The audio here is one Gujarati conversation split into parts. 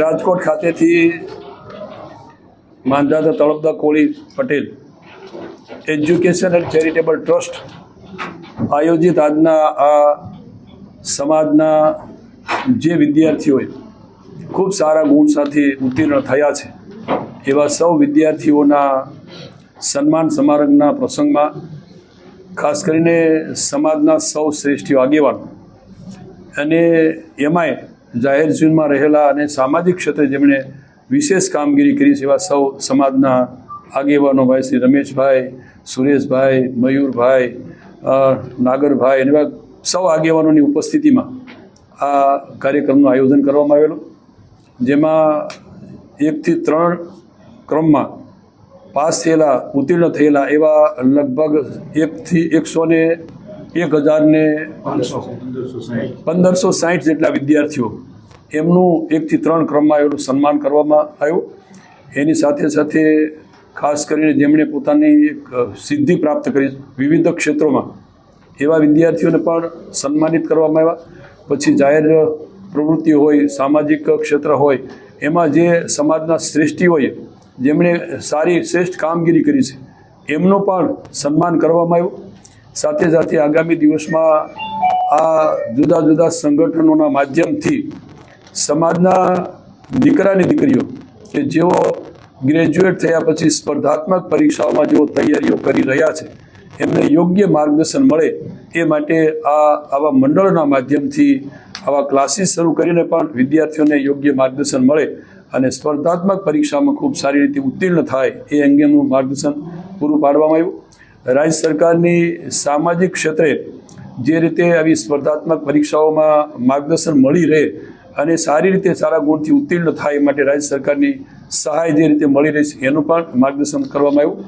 રાજકોટ ખાતેથી Mandhata Talpada Koli Patel education and charitable trust આયોજિત આજના આ સમાજના જે વિદ્યાર્થીઓએ ખૂબ સારા ગુણ સાથે ઉત્તીર્ણ થયા છે. એવા સૌ વિદ્યાર્થીઓના સન્માન સમારંભના પ્રસંગમાં ખાસ કરીને સમાજના સૌ શ્રેષ્ઠીઓ આગેવાનો. અને એમાંય જાહેર જીવનમાં રહેલા અને સામાજિક ક્ષેત્રે જેમણે વિશેષ કામગીરી કરી છે એવા સૌ સમાજના આગેવાનો ભાઈ શ્રી રમેશભાઈ, સુરેશભાઈ, મયુરભાઈ નાગરભાઈ એવા સૌ આગેવાનોની ઉપસ્થિતિમાં આ કાર્યક્રમનું આયોજન કરવામાં આવેલું. જેમાં એકથી ત્રણ ક્રમમાં પાસ થયેલા, ઉત્તીર્ણ થયેલા એવા લગભગ એકથી એકસો ને એક હજારને પંદરસો સાહીઠ જેટલા વિદ્યાર્થીઓ એમનું એકથી ત્રણ ક્રમમાં આવેલું સન્માન કરવામાં આવ્યું. એની સાથે સાથે ખાસ કરીને જેમણે પોતાની એક સિદ્ધિ પ્રાપ્ત કરી વિવિધ ક્ષેત્રોમાં, એવા વિદ્યાર્થીઓને પણ સન્માનિત કરવામાં આવ્યા. પછી જાહેર પ્રવૃત્તિ હોય, સામાજિક ક્ષેત્ર હોય, એમાં જે સમાજના શ્રેષ્ઠીઓએ જેમણે સારી, શ્રેષ્ઠ કામગીરી કરી છે. એમનો પણ સન્માન કરવામાં આવ્યું. સાથે સાથે આગામી દિવસમાં આ જુદા જુદા સંગઠનોના માધ્યમથી સમાજના દીકરાની દીકરીઓ કે જેઓ ગ્રેજ્યુએટ થયા પછી સ્પર્ધાત્મક પરીક્ષાઓમાં જેઓ તૈયારીઓ કરી રહ્યા છે, એમને યોગ્ય માર્ગદર્શન મળે એ માટે આ આવા મંડળોના માધ્યમથી આવા ક્લાસીસ શરૂ કરીને પણ વિદ્યાર્થીઓને યોગ્ય માર્ગદર્શન મળે અને સ્પર્ધાત્મક પરીક્ષામાં ખૂબ સારી રીતે ઉત્તીર્ણ થાય એ અંગેનું માર્ગદર્શન પૂરું પાડવામાં આવ્યું. રાજ્ય સરકારની સામાજિક ક્ષેત્રે જે રીતે આવી સ્પર્ધાત્મક પરીક્ષાઓમાં માર્ગદર્શન મળી રહે અને સારી રીતે સારા ગુણથી ઉત્તીર્ણ થાય માટે રાજ્ય સરકારની સહાય જે રીતે મળી રહી છે, એનું પણ માર્ગદર્શન કરવામાં આવ્યું.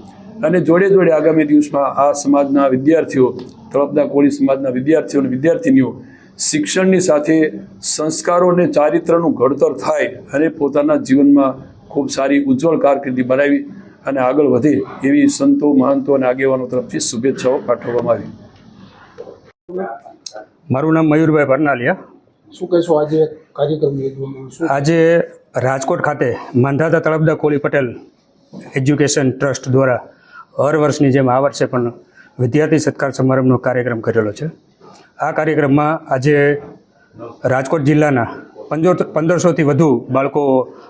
અને જોડે જોડે આગામી દિવસમાં આ સમાજના વિદ્યાર્થીઓ, તળપદા કોળી સમાજના વિદ્યાર્થીઓ અને વિદ્યાર્થીનીઓ શિક્ષણની સાથે સંસ્કારો અને ચારિત્રનું ઘડતર થાય અને પોતાના જીવનમાં ખૂબ સારી ઉજ્જવળ કારકિર્દી બનાવી અને આગળ વધે એવી સંતો મહંતો અને આગેવાનો તરફથી શુભેચ્છાઓ પાઠવવામાં આવી. મારું નામ મયુરભાઈ ભરનાલિયા શું કહેશો આજે કાર્યક્રમ આજે રાજકોટ ખાતે માંધાતા તળપદા કોળી પટેલ એજ્યુકેશન ટ્રસ્ટ દ્વારા હર વર્ષની જેમ આ વર્ષે પણ વિદ્યાર્થી સત્કાર સમારંભનો કાર્યક્રમ કરેલો છે. આ કાર્યક્રમમાં આજે રાજકોટ જિલ્લાના પંદર પંદરસોથી વધુ બાળકો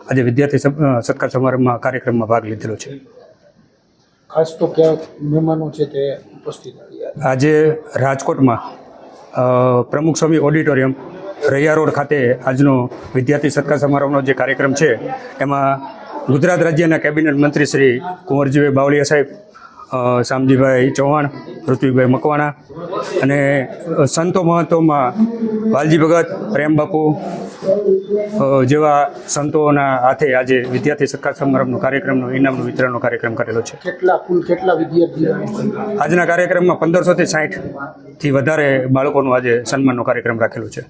આજે વિદ્યાર્થી સત્કાર સમારંભમાં કાર્યક્રમમાં ભાગ લીધેલો છે. ખાસ તો ક્યાં મહેમાનો છે તે ઉપસ્થિત આજે રાજકોટમાં પ્રમુખ સ્વામી ઓડિટોરિયમ રૈયા રોડ ખાતે આજનો વિદ્યાર્થી સત્કાર સમારોહનો જે કાર્યક્રમ છે એમાં ગુજરાત રાજ્યના કેબિનેટ મંત્રી શ્રી કુંવરજીભાઈ બાવળિયા સાહેબ શામજીભાઈ ચૌહાણ ઋત્વિકભાઈ મકવાણા અને સંતો મહંતોમાં વાલજી ભગત પ્રેમ બાપુ જેવા સંતોના હાથે આજે વિદ્યાર્થી સત્કાર સમારંભનો કાર્યક્રમનો ઇનામનું વિતરણનો કાર્યક્રમ કરેલો છે. કેટલા કુલ કેટલા વિદ્યાર્થીઓ આજના કાર્યક્રમમાં પંદરસોથી સાઠથી વધારે બાળકોનો આજે સન્માનનો કાર્યક્રમ રાખેલો છે.